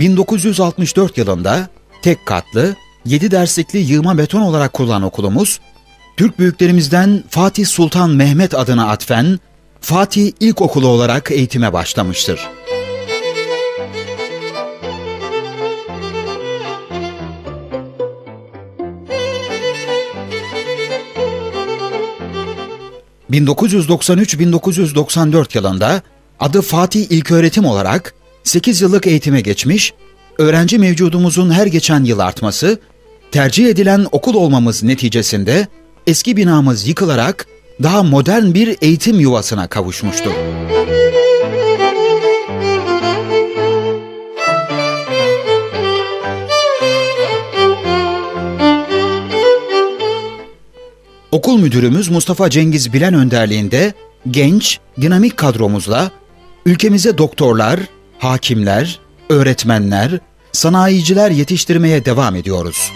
1964 yılında tek katlı, 7 derslikli yığma beton olarak kurulan okulumuz, Türk büyüklerimizden Fatih Sultan Mehmet adına atfen Fatih İlkokulu olarak eğitime başlamıştır. ...1993-1994 yılında adı Fatih İlköğretim olarak 8 yıllık eğitime geçmiş, öğrenci mevcudumuzun her geçen yıl artması, tercih edilen okul olmamız neticesinde eski binamız yıkılarak daha modern bir eğitim yuvasına kavuşmuştur. Okul müdürümüz Mustafa Cengiz Bilen önderliğinde genç, dinamik kadromuzla ülkemize doktorlar, hakimler, öğretmenler, sanayiciler yetiştirmeye devam ediyoruz.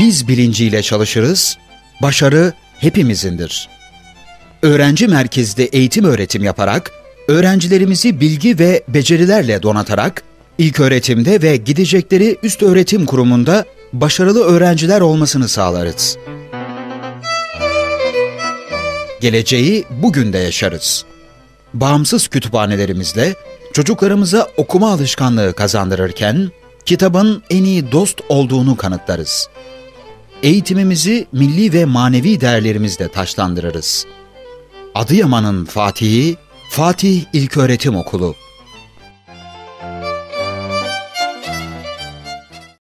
Biz bilinciyle çalışırız, başarı hepimizindir. Öğrenci merkezde eğitim öğretim yaparak, öğrencilerimizi bilgi ve becerilerle donatarak, ilk öğretimde ve gidecekleri üst öğretim kurumunda başarılı öğrenciler olmasını sağlarız. Geleceği bugün de yaşarız. Bağımsız kütüphanelerimizle çocuklarımıza okuma alışkanlığı kazandırırken kitabın en iyi dost olduğunu kanıtlarız. Eğitimimizi milli ve manevi değerlerimizle taşlandırırız. Adıyaman'ın Fatih'i Fatih İlköğretim Okulu